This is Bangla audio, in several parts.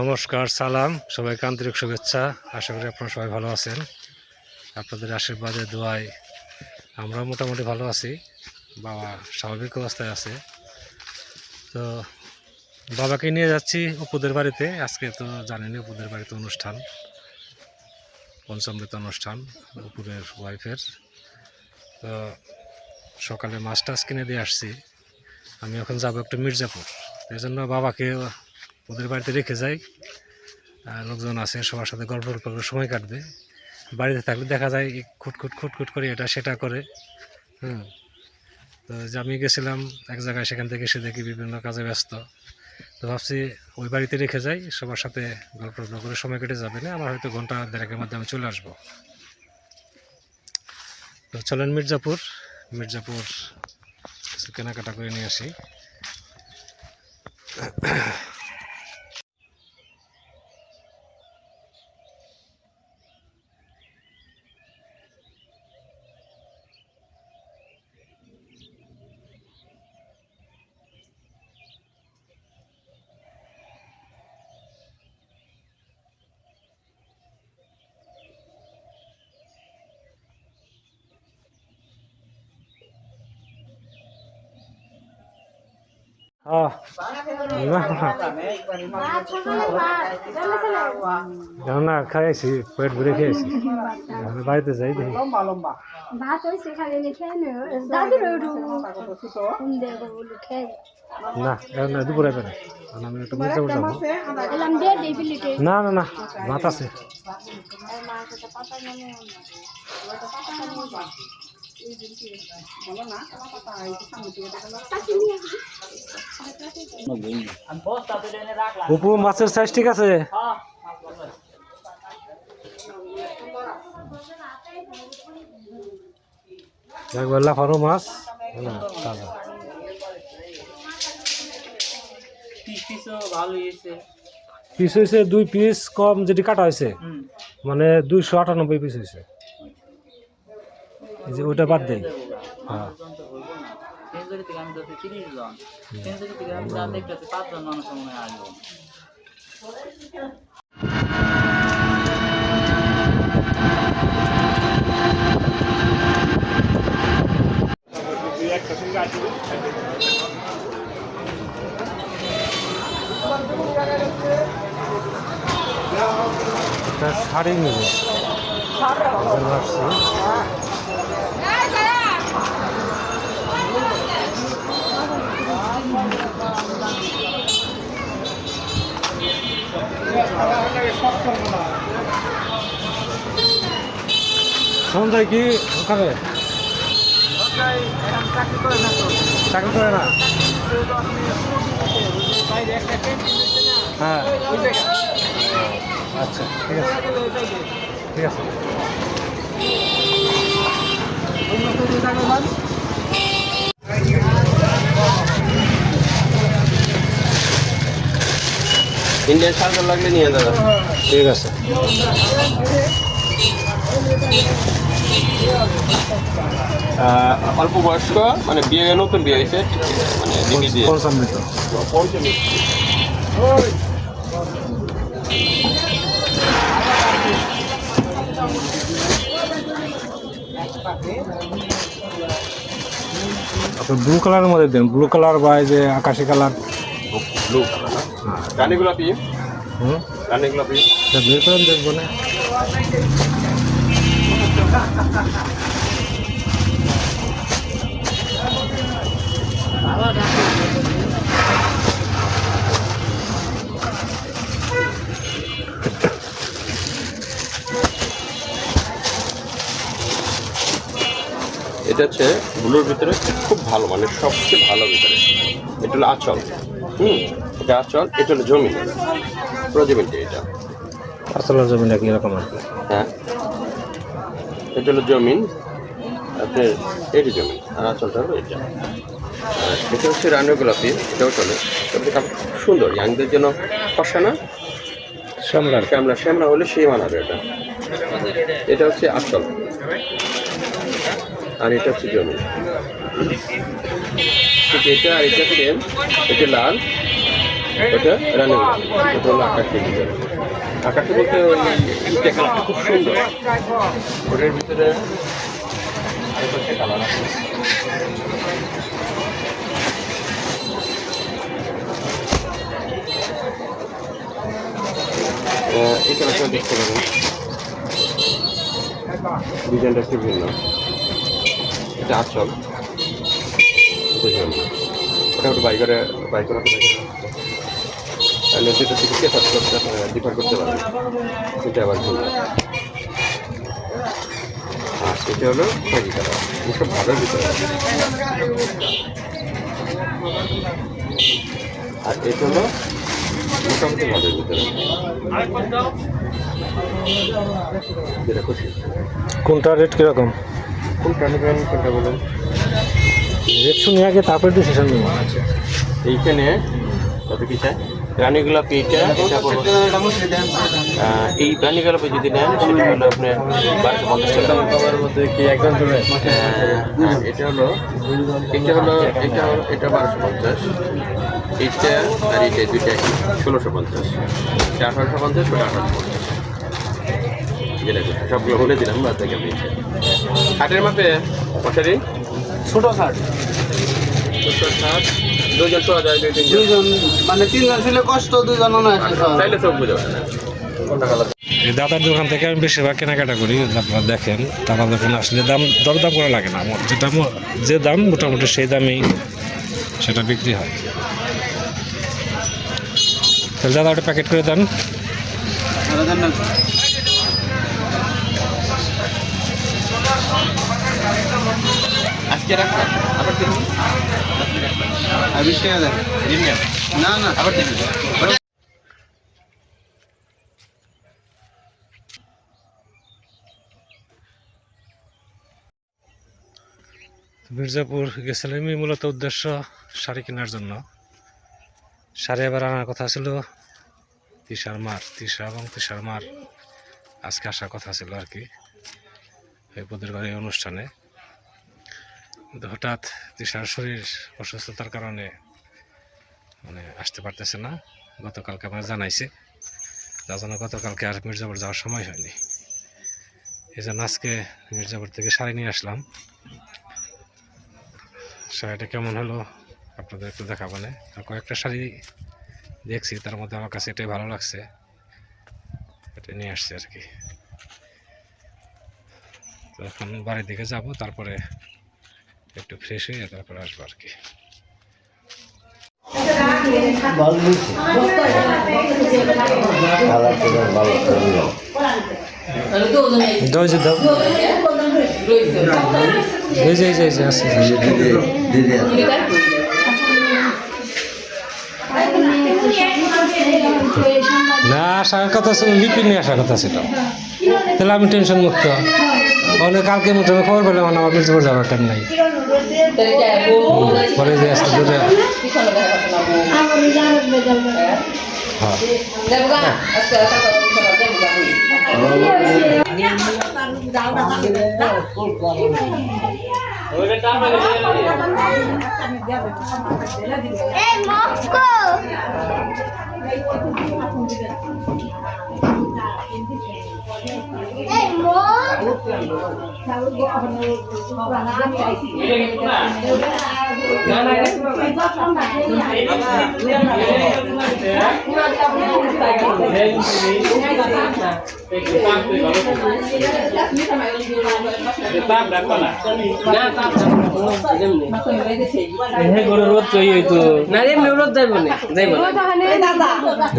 নমস্কার, সালাম। সবাইকে আন্তরিক শুভেচ্ছা। আশা করি আপনারা সবাই ভালো আছেন। আপনাদের আশীর্বাদে, দোয়ায় আমরা মোটামুটি ভালো আছি। বাবা স্বাভাবিক অবস্থায় আছে। তো বাবাকে নিয়ে যাচ্ছি অপুদের বাড়িতে। আজকে তো জানেনই অপুদের বাড়িতে অনুষ্ঠান, পঞ্চমৃত অনুষ্ঠান অপুদের ওয়াইফের। তো সকালে মাছ টাছ কিনে দিয়ে আসছি। আমি এখন যাব একটু মির্জাপুর। এই জন্য বাবাকে ওদের বাড়িতে রেখে যাই। লোকজন আছে, সবার সাথে গল্প করে সময় কাটবে। বাড়িতে থাকলে দেখা যায় খুটখুট খুটখুট করে এটা, সেটা করে। হুম। তো যে আমি গেছিলাম এক জায়গায়, সেখান থেকে এসে দেখি বিভিন্ন কাজে ব্যস্ত। তো ভাবছি ওই বাড়িতে রেখে যাই, সবার সাথে গল্প করে সময় কেটে যাবে না, আমার হয়তো ঘণ্টা দেড়েকের মধ্যে আমি চলে আসব। তো চলেন মির্জাপুর। মির্জাপুর কেনাকাটা করে নিয়ে আসি। হ্যাঁ না। না খাইছি পেট ভরে খেয়েছি। বাড়িতে যাই দেখি। না এখন না দুপুরে পেরে আমি একটু না না না ভাত আছে। উপু মাছের সাইজ ঠিক আছে? একবার লাফানো মাছ। তাজা। পিস ভালো হয়েছে দুই পিস কম যেটি কাটা হয়েছে মানে দুইশো আটানব্বই পিস হয়েছে যে ওইটা বাদ দেই হ্যাঁ। সেঞ্চুরি থেকে আমি ধরছি তিরিশ জন সেঞ্চুরি থেকে আমি যা দেখতেছি পাঁচজন মানুষ আসব একটা শাড়ি সন্ধ্যায় কি? ওখানে? চাকরি করে না হ্যাঁ। আচ্ছা ঠিক আছে। ঠিক আছে। ইন্ডিয়ান সার্কেল লাগলে নিয়ে দাদা ঠিক আছে। অল্প বয়স্ক মানে বিয়ে নতুন বিয়ে হয়েছে মানে দিয়ে। আপনি ব্লু কালারের মধ্যে দেন। ব্লু কালার বা যে আকাশি কালার ব্লু রানী গোলাপি? হুম? রানী গোলাপি। বের করেন দেখব না। এটা হচ্ছে ব্লুর ভিতরে খুব ভালো মানে সবচেয়ে ভালো ভিতরে। এটা হলো আচল। হুম এটা আচল এটা হলো জমি পুরো জমিটা এটা। আসলে জমিটা কি রকম আর হ্যাঁ। এটা হলো জমিন আপনার এটি জমিন আর আচলটা হলো এটা। এটা হচ্ছে রানী গোলাপি এটাও চলে। তবে এটা খুব সুন্দর ইয়াংদের জন্য ফসা না সামলার শ্যামলা শ্যামলা হলে সেই মানাবে এটা। এটা হচ্ছে আচল। আর এটা হচ্ছে জমি ঠিক এটা আর এটা সেম এটা লাল এটা রানী গোলাপি ওটা হলো আকাশি আকাশি বলতে ওই কালারটা খুব সুন্দর। ওটার ভিতরে কালার আছে। এই কালারটা দেখতে পারেন ডিজাইনটা একটু ভিন্ন। এটা আচল। জন্য ওটা একটু বাইকারে বাইকার আর যেটা থেকে কে সার্চ করতে ডিফার করতে পারবে এটা আবার ভিন্ন আর সেটা হলো খয়েরি কালার এটা ভালোর ভিতরে আর এটা হলো মোটামুটি ভালোর ভিতরে কোনটা রেট কীরকম? কোনটা নেবেন কোনটা বলুন? রেট শুনে আগে তারপরে ডিসিশন নেব। এইখানে কত কি চাই? রানী গোলাপি এইটা এটা পড়বে এই রানী গোলাপি যদি নেন সেটা হলো আপনার বারোশো পঞ্চাশ টাকা মধ্যে কি একদম চলে আহ, এটা হলো এটা হলো এটা হলো- এটা বারোশো পঞ্চাশ। এইটা আর এইটা দুইটা ষোলোশো পঞ্চাশ। এটা আঠারোশো পঞ্চাশ ওটা আঠারোশো পঞ্চাশ। যেটা সবগুলো বলে দিলাম বাদ থেকে পেয়েছে হাটের মাপে মশারি? ছোট শার্ট সত্তর ষাট দুজন শোয়া যায় দুই তিনজন। দুইজন মানে তিনজন ছিল কষ্ট দুইজন তাইলে সব। বুঝে পারে না কোনটা কালার এই দাদার দোকান থেকে আমি বেশিরভাগ কেনাকাটা করি আপনারা দেখেন দাদার দোকানে আসলে দাম দরদাম করা লাগে না। যেটা যে দাম মোটামুটি সেই দামেই সেটা বিক্রি হয়। তাহলে দাদা ওটা প্যাকেট করে দেন। না। আজকে রাখবেন আবার দিন আর বিশ টাকা দেন। দিন না না। আবার দিন মির্জাপুর গেছিলাম মূলত উদ্দেশ্য শাড়ি কেনার জন্য। শাড়ি এবার আনার কথা ছিল তিসার মার তিসা এবং তিসার মার আজকে আসার কথা ছিল আর কি। এই পদের বাড়ি অনুষ্ঠানে। কিন্তু হঠাৎ তিসার শরীর অসুস্থতার কারণে মানে আসতে পারতেছে না, গতকালকে আমরা জানাইছি। জন্য গতকালকে আর মির্জাপুর যাওয়ার সময় হয়নি। এই জন্য আজকে মির্জাপুর থেকে শাড়ি নিয়ে আসলাম। শাড়িটা কেমন হলো আপনাদের একটু দেখাবো না। আর কয়েকটা শাড়ি দেখছি, তার মধ্যে আমার কাছে এটাই ভালো লাগছে। এটা নিয়ে আসছি আর কি। তো এখন বাড়ির দিকে যাব, তারপরে একটু ফ্রেশ হয়ে তারপরে আসব আর কি। না, আসার কথা ছিল লিপি নিয়ে আসার কথা ছিল। তাহলে আমি টেনশন মুক্ত। তাহলে কালকে মুঠে আমি খবর পেলাম আমার মির্জাপুর যাওয়ার টাইম নাই। পরে যে আজকে দুটো হ্যাঁ। এই মস্কো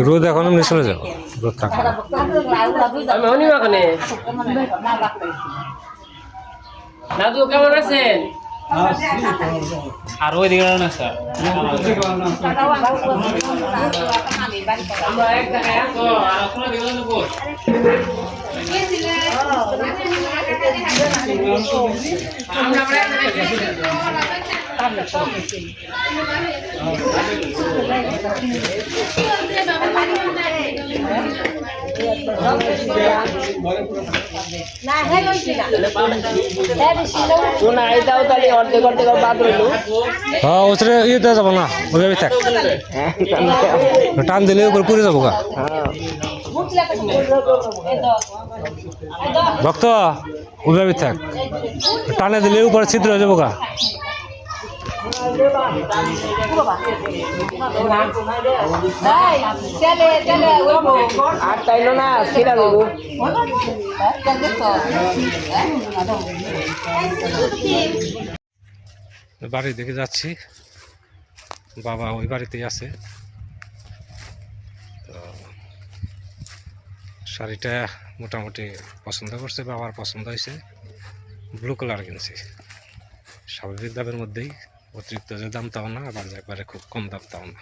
রোদ এখন এমনি চলে যাও রোদ থাকবে দাদু কেমন আছেন? আর ওই দিকে না স্যার। আমরা হ্যাঁ ওসরে ইয়ে দেওয়া যাব না ওইভাবে থাক টান দিলে উপরে পুড়ে যাব ভক্ত ওইভাবে থাক। টানে দিলে উপরে ছিদ্র হয়ে যাব গা ভাই চলে চলে ওই বউ আর তাইলো না দেবো বাড়ি দেখে যাচ্ছি। বাবা ওই বাড়িতেই আছে। তো শাড়িটা মোটামুটি পছন্দ করছে, বাবার পছন্দ হয়েছে। ব্লু কালার কিনছি। স্বাভাবিক দামের মধ্যেই। অতিরিক্ত যে দাম তাও না, আবার একবারে খুব কম দাম তাও না।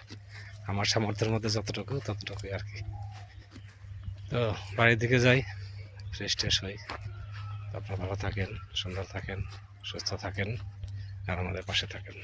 আমার সামর্থ্যের মধ্যে যতটুকু, ততটুকুই আর কি। তো বাড়ির দিকে যাই ফ্রেশ ট্রেশ হই। আপনারা ভালো থাকেন, সুন্দর থাকেন, সুস্থ থাকেন, আর আমাদের পাশে থাকেন।